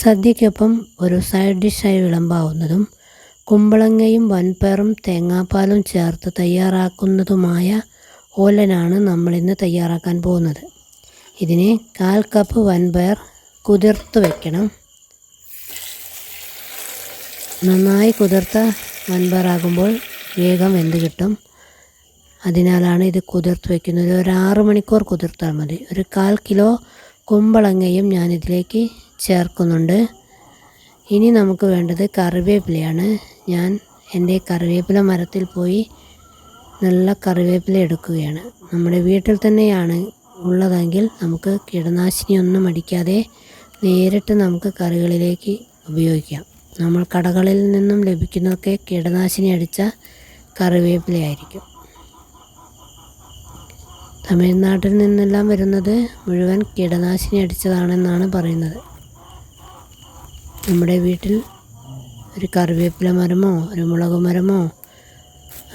സദ്യയ്ക്കൊപ്പം ഒരു സൈഡ് ഡിഷായി വിളമ്പാവുന്നതും കുമ്പളങ്ങയും വൻപയറും തേങ്ങാപ്പാലും ചേർത്ത് തയ്യാറാക്കുന്നതുമായ ഓലനാണ് നമ്മളിന്ന് തയ്യാറാക്കാൻ പോകുന്നത്. ഇതിന് കാൽ കപ്പ് വൻപയർ കുതിർത്ത് വയ്ക്കണം നന്നായി കുതിർത്ത വൻപയറാകുമ്പോൾ വേഗം വെന്ത് കിട്ടും. അതിനാലാണ് ഇത് കുതിർത്ത് വയ്ക്കുന്നത് ഒരു ആറ് മണിക്കൂർ കുതിർത്താൽ മതി. ഒരു കാൽ കിലോ കുമ്പളങ്ങയും ഞാനിതിലേക്ക് ചേർക്കുന്നുണ്ട്. ഇനി നമുക്ക് വേണ്ടത് കറിവേപ്പിലയാണ്. ഞാൻ എന്റെ കറിവേപ്പില മരത്തിൽ പോയി നല്ല കറിവേപ്പില എടുക്കുകയാണ്. നമ്മുടെ വീട്ടിൽ തന്നെയാണ് ഉള്ളതെങ്കിൽ നമുക്ക് കീടനാശിനിയൊന്നും അടിക്കാതെ നേരിട്ട് നമുക്ക് കറികളിലേക്ക് ഉപയോഗിക്കാം. നമ്മൾ കടകളിൽ നിന്നും ലഭിക്കുന്നതൊക്കെ കീടനാശിനി അടിച്ച കറിവേപ്പിലയായിരിക്കും. തമിഴ്നാട്ടിൽ നിന്നെല്ലാം വരുന്നത് മുഴുവൻ കീടനാശിനി അടിച്ചതാണെന്നാണ് പറയുന്നത്. നമ്മുടെ വീട്ടിൽ ഒരു കറിവേപ്പില മരമോ ഒരു മുളക് മരമോ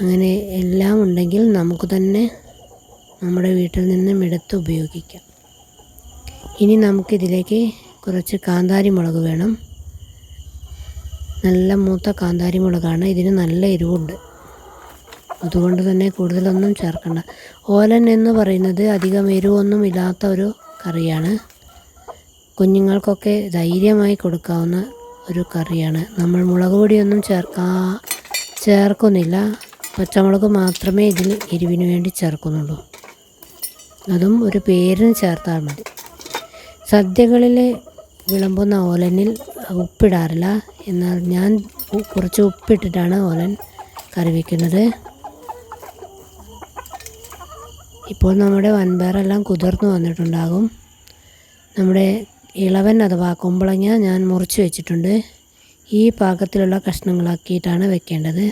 അങ്ങനെ എല്ലാം ഉണ്ടെങ്കിൽ നമുക്ക് തന്നെ നമ്മുടെ വീട്ടിൽ നിന്നും എടുത്ത് ഉപയോഗിക്കാം. ഇനി നമുക്കിതിലേക്ക് കുറച്ച് കാന്താരി മുളക് വേണം. നല്ല മൂത്ത കാന്താരി മുളകാണ്. ഇതിന് നല്ല എരിവുണ്ട്. അതുകൊണ്ട് തന്നെ കൂടുതലൊന്നും ചേർക്കണ്ട. ഓലൻ എന്ന് പറയുന്നത് അധികം എരിവൊന്നും ഇല്ലാത്ത ഒരു കറിയാണ്. കുഞ്ഞുങ്ങൾക്കൊക്കെ ധൈര്യമായി കൊടുക്കാവുന്ന ഒരു കറിയാണ്. നമ്മൾ മുളക് പൊടിയൊന്നും ചേർക്കാ ചേർക്കുന്നില്ല. പച്ചമുളക് മാത്രമേ ഇതിൽ എരിവിന് വേണ്ടി ചേർക്കുന്നുള്ളൂ. അതും ഒരു പേരിന് ചേർത്താൽ മതി. സദ്യകളിൽ വിളമ്പുന്ന ഓലനിൽ ഉപ്പിടാറില്ല. എന്നാൽ ഞാൻ കുറച്ച് ഉപ്പിട്ടിട്ടാണ് ഓലൻ കറി വയ്ക്കുന്നത് ഇപ്പോൾ നമ്മുടെ വൻപയറെല്ലാം കുതിർന്നു വന്നിട്ടുണ്ടാകും. നമ്മുടെ ഇളവൻ അഥവാ കുമ്പളങ്ങ ഞാൻ മുറിച്ച് വെച്ചിട്ടുണ്ട്. ഈ പാകത്തിലുള്ള കഷ്ണങ്ങളാക്കിയിട്ടാണ് വെക്കേണ്ടത്.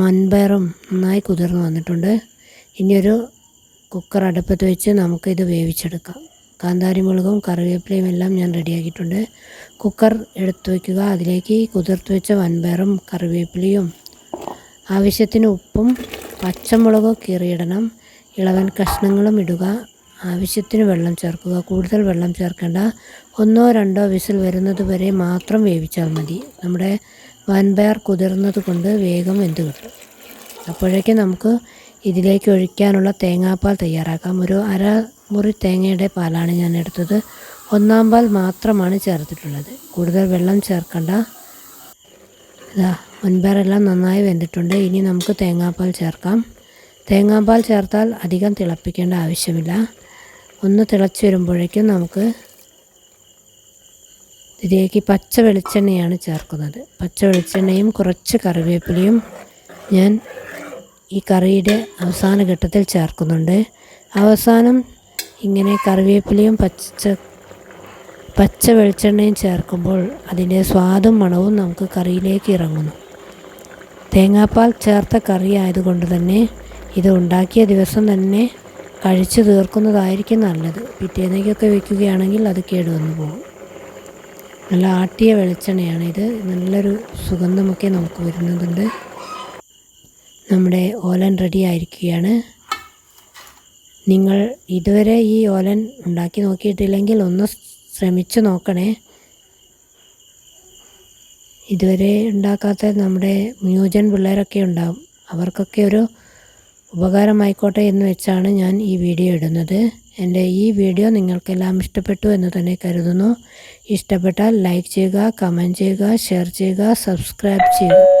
മൺപയറും നന്നായി കുതിർന്ന് വന്നിട്ടുണ്ട്. ഇനിയൊരു കുക്കർ അടുപ്പത്ത് വെച്ച് നമുക്കിത് വേവിച്ചെടുക്കാം. കാന്താരി മുളകും കറിവേപ്പിലയും എല്ലാം ഞാൻ റെഡിയാക്കിയിട്ടുണ്ട്. കുക്കർ എടുത്തു വയ്ക്കുക. അതിലേക്ക് കുതിർത്ത് വെച്ച വൻപയറും കറിവേപ്പിലയും ആവശ്യത്തിന് ഉപ്പും പച്ചമുളകും കീറിയിടണം. ഇളവൻ കഷ്ണങ്ങളും ഇടുക. ആവശ്യത്തിന് വെള്ളം ചേർക്കുക. കൂടുതൽ വെള്ളം ചേർക്കേണ്ട ഒന്നോ രണ്ടോ വിസിൽ വരുന്നത് വരെ മാത്രം വേവിച്ചാൽ മതി. നമ്മുടെ വൻപയർ കുതിർന്നത് കൊണ്ട് വേഗം വെന്ത് കിട്ടും. അപ്പോഴേക്കും നമുക്ക് ഇതിലേക്ക് ഒഴിക്കാനുള്ള തേങ്ങാപ്പാൽ തയ്യാറാക്കാം. ഒരു അര മുറി തേങ്ങയുടെ പാലാണ് ഞാൻ എടുത്തത്. ഒന്നാം പാൽ മാത്രമാണ് ചേർത്തിട്ടുള്ളത്. കൂടുതൽ വെള്ളം ചേർക്കണ്ട. ഇതാ മുൻപേറെല്ലാം നന്നായി വെന്തിട്ടുണ്ട്. ഇനി നമുക്ക് തേങ്ങാപ്പാൽ ചേർക്കാം. തേങ്ങാപ്പാൽ ചേർത്താൽ അധികം തിളപ്പിക്കേണ്ട ആവശ്യമില്ല. ഒന്ന് തിളച്ച് വരുമ്പോഴേക്കും നമുക്ക് ഇതിലേക്ക് പച്ച വെളിച്ചെണ്ണയാണ് ചേർക്കുന്നത്. പച്ച വെളിച്ചെണ്ണയും കുറച്ച് കറിവേപ്പിലയും ഞാൻ ഈ കറിയുടെ അവസാന ഘട്ടത്തിൽ ചേർക്കുന്നുണ്ട്. അവസാനം ഇങ്ങനെ കറിവേപ്പിലയും പച്ച പച്ച വെളിച്ചെണ്ണയും ചേർക്കുമ്പോൾ അതിന്റെ സ്വാദും മണവും നമുക്ക് കറിയിലേക്ക് ഇറങ്ങുന്നു. തേങ്ങാപ്പാൽ ചേർത്ത കറി ആയതുകൊണ്ട് തന്നെ ഇത് ഉണ്ടാക്കിയ ദിവസം തന്നെ കഴിച്ചു തീർക്കുന്നതായിരിക്കും നല്ലത്. പിറ്റേന്നേക്കൊക്കെ വെക്കുകയാണെങ്കിൽ അത് കേടുവന്നു പോകും. നല്ല ആട്ടിയ വെളിച്ചെണ്ണയാണ് ഇത്. നല്ലൊരു സുഗന്ധമൊക്കെ നമുക്ക് വരുന്നതുണ്ട് നമ്മുടെ ഓലൻ റെഡി ആയിരിക്കുകയാണ്. നിങ്ങൾ ഇതുവരെ ഈ ഓലൻ ഉണ്ടാക്കി നോക്കിയിട്ടില്ലെങ്കിൽ ഒന്ന് ശ്രമിച്ചു നോക്കണേ. ഇതുവരെ ഉണ്ടാക്കാത്ത നമ്മുടെ മ്യൂജൻ പിള്ളേരൊക്കെ ഉണ്ടാവും. അവർക്കൊക്കെ ഒരു ഉപകാരമായിക്കോട്ടെ എന്ന് വെച്ചാണ് ഞാൻ ഈ വീഡിയോ ഇടുന്നത്. എന്റെ ഈ വീഡിയോ നിങ്ങൾക്കെല്ലാം ഇഷ്ടപ്പെട്ടു എന്ന് തന്നെ കരുതുന്നു. ഇഷ്ടപ്പെട്ടാൽ ലൈക്ക് ചെയ്യുക കമന്റ് ചെയ്യുക ഷെയർ ചെയ്യുക സബ്സ്ക്രൈബ് ചെയ്യുക.